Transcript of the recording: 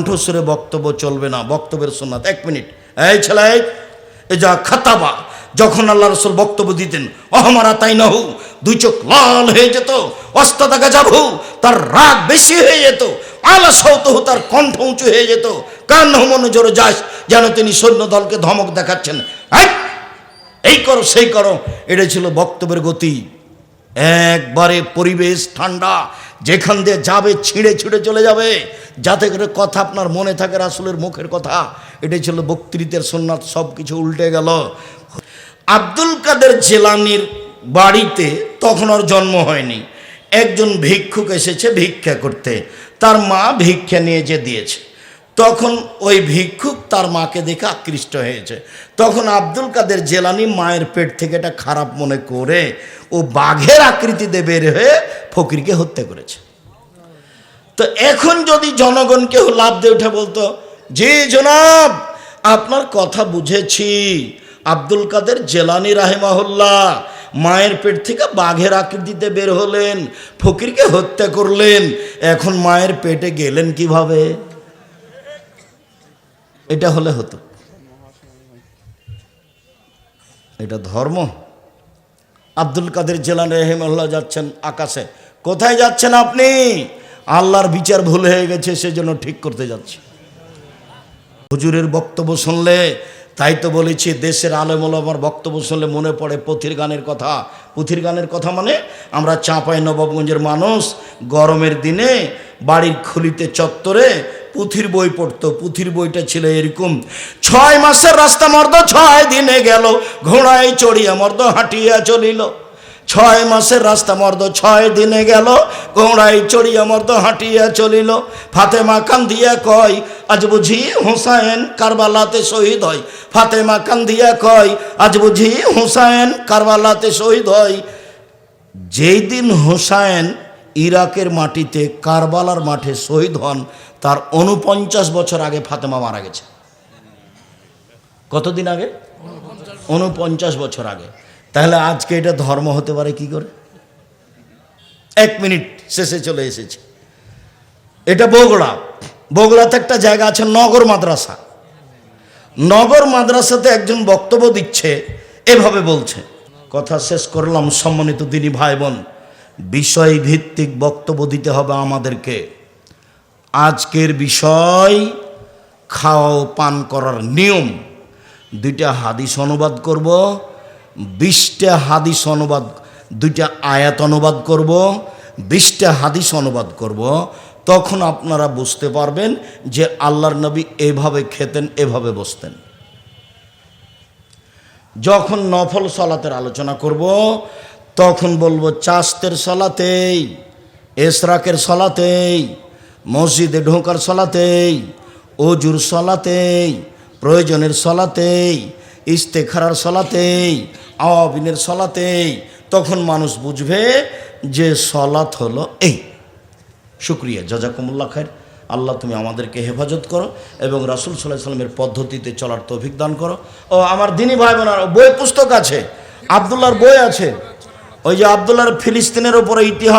কণ্ঠস্বরে বক্তব্য চলবে না, বক্তব্যের সোনাত এক মিনিট। এই ছেলে এ যা খাতাবা, যখন আল্লাহ রসুল বক্তব্য দিতেন, অহমারা তাই নহু দুই চোখ লাল হয়ে যেত, অস্তদাগা যাবু তার রাগ বেশি হয়ে যেত, আলা সৌতহু তার কণ্ঠ উঁচু হয়ে যেত কান মনে জোরে যাস, যেন তিনি সৈন্য দলকে ধমক দেখাচ্ছেন! এই করো, সেই করো। এটা ছিল বক্তব্যের গতি। একবারে পরিবেশ ঠান্ডা যেখান দিয়ে যাবে, ছিঁড়ে ছিঁড়ে চলে যাবে। যাতে করে কথা আপনার মনে থাকে, রাসুলের মুখের কথা। এটাই ছিল বক্তৃতের সোননাথ সব কিছু উল্টে গেল। আব্দুল কাদের জেলানির বাড়িতে তখন ওর জন্ম হয়নি। একজন ভিক্ষুক এসেছে ভিক্ষা করতে। তার মা ভিক্ষা নিয়ে যে দিয়েছে। তখন ওই ভিক্ষুক তার মাকে দেখে আকৃষ্ট হয়েছে। তখন আব্দুল কাদের জেলানি মায়ের পেট থেকে এটা খারাপ মনে করে ও বাঘের আকৃতিতে বের হয়ে ফকিরকে হত্যা করেছে। তো এখন যদি জনগণ কেউ লাভ দিয়ে উঠে বলতো, জি জনাব, আপনার কথা বুঝেছি। আব্দুল কাদের জেলানি রাহেমাহুল্লাহ মায়ের পেট থেকে বাঘের আকৃতিতে বের হলেন, ফকিরকে হত্যা করলেন, এখন মায়ের পেটে গেলেন কীভাবে? এটা হলে হতো। এটা ধর্ম। আব্দুল কাদের জেলান রহিমাল্লাহ যাচ্ছেন আকাশে। কোথায় যাচ্ছেন আপনি? আল্লাহর বিচার ভুল হয়ে গেছে, সেজন্য ঠিক করতে যাচ্ছি। হুজুরের বক্তব্য শুনলে, তাই তো বলেছি, দেশের আলেমল আমার বক্তব্য শুনলে মনে পড়ে পথির গানের কথা। পুথির গানের কথা মানে আমরা চাঁপাই নবাবগঞ্জের মানুষ, গরমের দিনে বাড়ির খুলিতে চত্বরে পুথির বই পড়তো, পুথির বইটা ছিল এরকম। ছয় মাসের রাস্তা মর্দ, ছয় দিনে গেল, ঘোড়ায় চড়িয়া মর্দ হাঁটিয়া চলিল। ছয় মাসের রাস্তা মর্দ, ছয় দিনে গেল, ঘোড়ায় চড়িয়া মর্দ হাঁটিয়া চলিল। ফাতেমা কান্দিয়া কয়, আজ বুঝি হুসাইন কারবালাতে শহীদ হয়। ফাতেমা কান্দিয়া কয়, আজ বুঝি হুসাইন কারবালাতে শহীদ হয়। যেই দিন হুসাইন ইরাকের মাটিতে কারবালার মাঠে শহীদ হন তার উনপঞ্চাশ বছর আগে ফাতেমা মারা গেছে। কতদিন আগে? উনপঞ্চাশ বছর আগে। তাহলে আজকে এটা ধর্ম হতে পারে কি করে? এক মিনিট শেষে চলে এসেছে। এটা বগুড়া। বগুড়াতে একটা জায়গা আছে, নগর মাদ্রাসা। নগর মাদ্রাসাতে একজন বক্তব্য দিচ্ছে, এভাবে বলছে, কথা শেষ করলাম, সম্মানিত দিনী ভাই বোন। বিষয় ভিত্তিক বক্তব্য দিতে হবে আমাদেরকে। আজকের বিষয় খাওয়া ও পান করার নিয়ম। দুইটা হাদিস অনুবাদ করব, বিশটা হাদিস অনুবাদ, দুইটা আয়াত অনুবাদ করব, বিশটা হাদিস অনুবাদ করব। তখন আপনারা বুঝতে পারবেন যে আল্লাহর নবী এভাবে খেতেন, এভাবে বসতেন। যখন নফল সলাতের আলোচনা করব, তখন বলব চাস্তের সলাতেই, এসরাকের সলাতেই মসজিদে ঢোকার সলাতেই, অজুর সলাতেই, প্রয়োজনের সলাতেই, ইস্তেখারার সলাতেই, আওয়াবিনের সলাতেই তখন মানুষ বুঝবে যে সলাত হলো এই। শুক্রিয়া জাজাকুমুল্লা খায়ের আল্লাহ তুমি আমাদেরকে হেফাজত করো এবং রাসুল সাল্লাহ সাল্লামের পদ্ধতিতে চলার তৌফিক দান করো। ও, আমার দিনী ভাই বোনার বই পুস্তক আছে, আবদুল্লাহর বই আছে। ওই যে আবদুল্লাহর ফিলিস্তিনের ওপরে ইতিহাস